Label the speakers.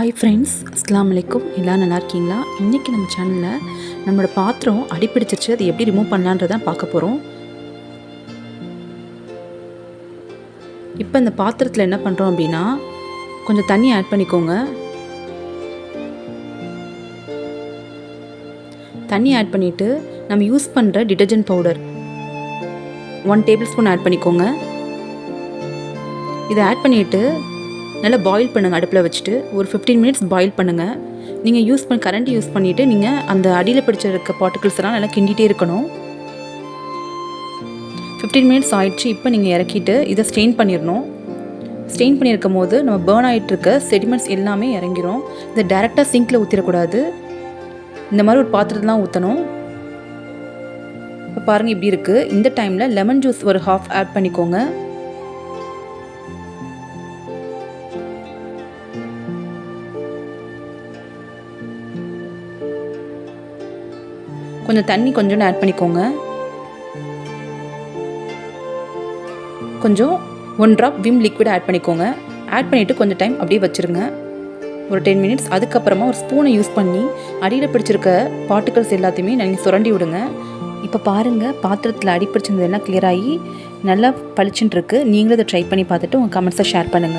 Speaker 1: Hi friends அஸ்லாம் வலைக்கும் எல்லாம் நல்லா இருக்கீங்களா? இன்றைக்கி நம்ம சேனலில் நம்மளோட பாத்திரம் அடிப்பிடிச்சிருச்சு அது எப்படி ரிமூவ் பண்ணலான்றதான் பார்க்க போகிறோம் இப்போ இந்த பாத்திரத்தில் என்ன பண்ணுறோம் அப்படின்னா கொஞ்சம் தண்ணி ஆட் பண்ணிக்கோங்க. தண்ணி ஆட் பண்ணிவிட்டு நம்ம யூஸ் பண்ணுற detergent powder one tablespoon add பண்ணிக்கோங்க. இதை ஆட் பண்ணிவிட்டு நல்லா பாயில் பண்ணுங்கள் அடுப்பில் வச்சுட்டு. ஒரு ஃபிஃப்டீன் மினிட்ஸ் பாயில் பண்ணுங்கள் நீங்கள் யூஸ் பண்ணி கரண்ட் யூஸ் பண்ணிவிட்டு நீங்கள் அந்த அடியில் பிடிச்சிருக்க பார்ட்டிகிள்ஸ் எல்லாம் நல்லா கிண்டிகிட்டே இருக்கணும். ஃபிஃப்டீன் மினிட்ஸ் ஆயிடுச்சு இப்போ நீங்கள் இறக்கிட்டு இதை ஸ்டெயின் பண்ணிடணும். ஸ்டெயின் பண்ணியிருக்கும் போது நம்ம பேர்ன் ஆகிட்டு இருக்க செடிமெண்ட்ஸ் எல்லாமே இறங்கிரும். இதை டேரெக்டாக சிங்கில் ஊற்றிடக்கூடாது இந்த மாதிரி ஒரு பாத்திரத்தெலாம் ஊற்றணும் இப்போ பாருங்கள் இப்படி இருக்குது இந்த டைமில் லெமன் ஜூஸ் ஒரு ஹாஃப் ஆட் பண்ணிக்கோங்க. கொஞ்சம் தண்ணி கொஞ்சோண்டு ஆட் பண்ணிக்கோங்க. கொஞ்சம் one drop Vim liquid add பண்ணிக்கோங்க. ஆட் பண்ணிவிட்டு கொஞ்சம் டைம் அப்படியே வச்சுருங்க. ஒரு டென் மினிட்ஸ் அதுக்கப்புறமா ஒரு ஸ்பூனை யூஸ் பண்ணி அடியில் பிடிச்சிருக்க பார்ட்டிகல்ஸ் எல்லாத்தையுமே நீங்கள் சுரண்டி விடுங்க. இப்போ பாருங்கள் பாத்திரத்தில் அடி பிடிச்சிருந்ததெல்லாம் கிளியர் ஆகி நல்லா பளிச்சுன்னு நீங்களும் இதை ட்ரை பண்ணி பார்த்துட்டு உங்கள் கமெண்ட்ஸை ஷேர் பண்ணுங்கள்